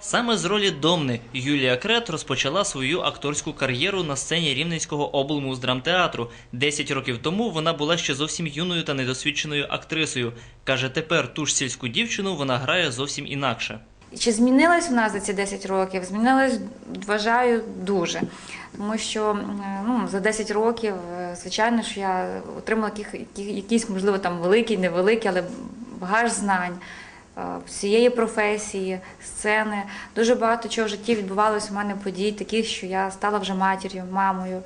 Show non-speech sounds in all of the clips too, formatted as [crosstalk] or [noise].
Саме з ролі Домни Юлія Крет розпочала свою акторську кар'єру на сцені Рівненського облмуздрамтеатру. Десять років тому вона була ще зовсім юною та недосвідченою актрисою. Каже, тепер ту ж сільську дівчину вона грає зовсім інакше. Чи змінилась вона за ці 10 років? Змінилась, вважаю, дуже. Тому що ну, за 10 років, е, звичайно, що я отримала яких, які- можливо, там великий, невеликий, але багаж знань всієї професії, сцени. Дуже багато чого в житті відбувалося у мене подій, таких, що я стала вже матір'ю, мамою,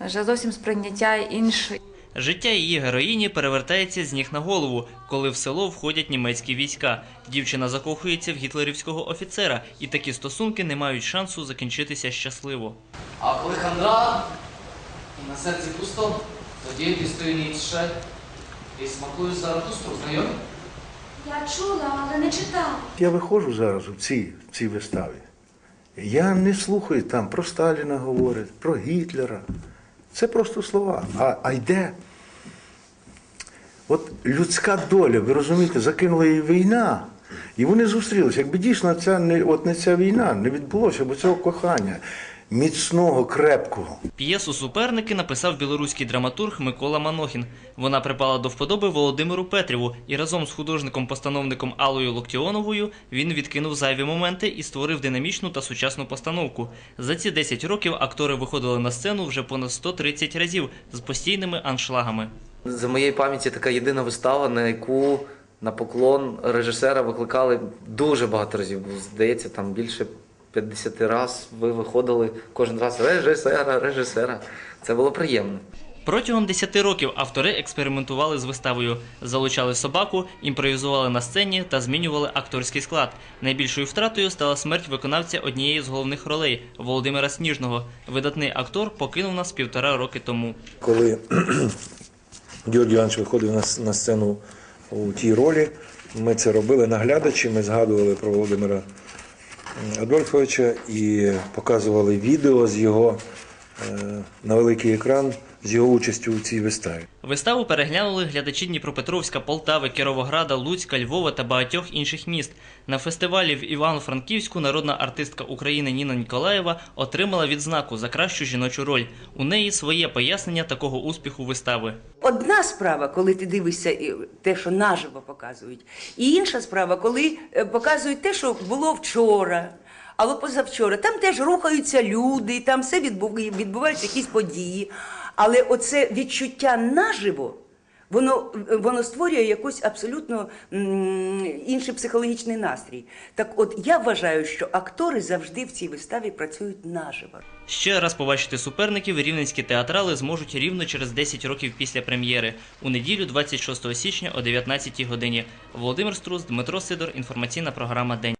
вже зовсім сприйняття інше. Життя її героїні перевертається з ніг на голову, коли в село входять німецькі війська. Дівчина закохується в гітлерівського офіцера, і такі стосунки не мають шансу закінчитися щасливо. А коли хандра і на серці пусто, тоді дістаю Ніцше і смакую Заратустру, знайомі? Я чула, але не читала. Я виходжу зараз у цій, цій виставі. Я не слухаю там про Сталіна говорять, про Гітлера. Це просто слова. А, а йде. От людська доля, ви розумієте, закинула її війна. І вони зустрілися. Якби дійсно ця не, от не ця війна не відбулося, бо цього кохання міцного, крепкого. П'єсу суперники написав білоруський драматург Микола Манохін. Вона припала до вподоби Володимиру Петріву, і разом з художником-постановником Аллою Локтіоновою він відкинув зайві моменти і створив динамічну та сучасну постановку. За ці 10 років актори виходили на сцену вже понад 130 разів з постійними аншлагами. За моєї пам'яті така єдина вистава, на яку на поклон режисера викликали дуже багато разів. Здається, там більше 50 разів ви виходили кожен раз режисера, режисера. Це було приємно. Протягом 10 років автори експериментували з виставою, залучали собаку, імпровізували на сцені та змінювали акторський склад. Найбільшою втратою стала смерть виконавця однієї з головних ролей Володимира Сніжного. Видатний актор покинув нас півтора роки тому. коли [clears throat] Георгій Іванович виходив на, сцену у тій ролі, ми це робили наглядачі, ми згадували про Володимира Адольфовича і показували відео з його е, на великий екран з його участю у цій виставі. Виставу переглянули глядачі Дніпропетровська, Полтави, Кіровограда, Луцька, Львова та багатьох інших міст. На фестивалі в Івано-Франківську народна артистка України Ніна Ніколаєва отримала відзнаку за кращу жіночу роль. У неї своє пояснення такого успіху вистави. Одна справа, коли ти дивишся і те, що наживо показують, і інша справа, коли е, показують те, що було вчора. Або позавчора, там теж рухаються люди, там все відбув- відбуваються якісь події. Але оце відчуття наживо, воно, воно створює якийсь абсолютно інший психологічний настрій. Так от я вважаю, що актори завжди в цій виставі працюють наживо. Ще раз побачити суперників рівненські театрали зможуть рівно через 10 років після прем'єри у неділю, 26 січня о 19 годині. Володимир Струс, Дмитро Сидор. Інформаційна програма День.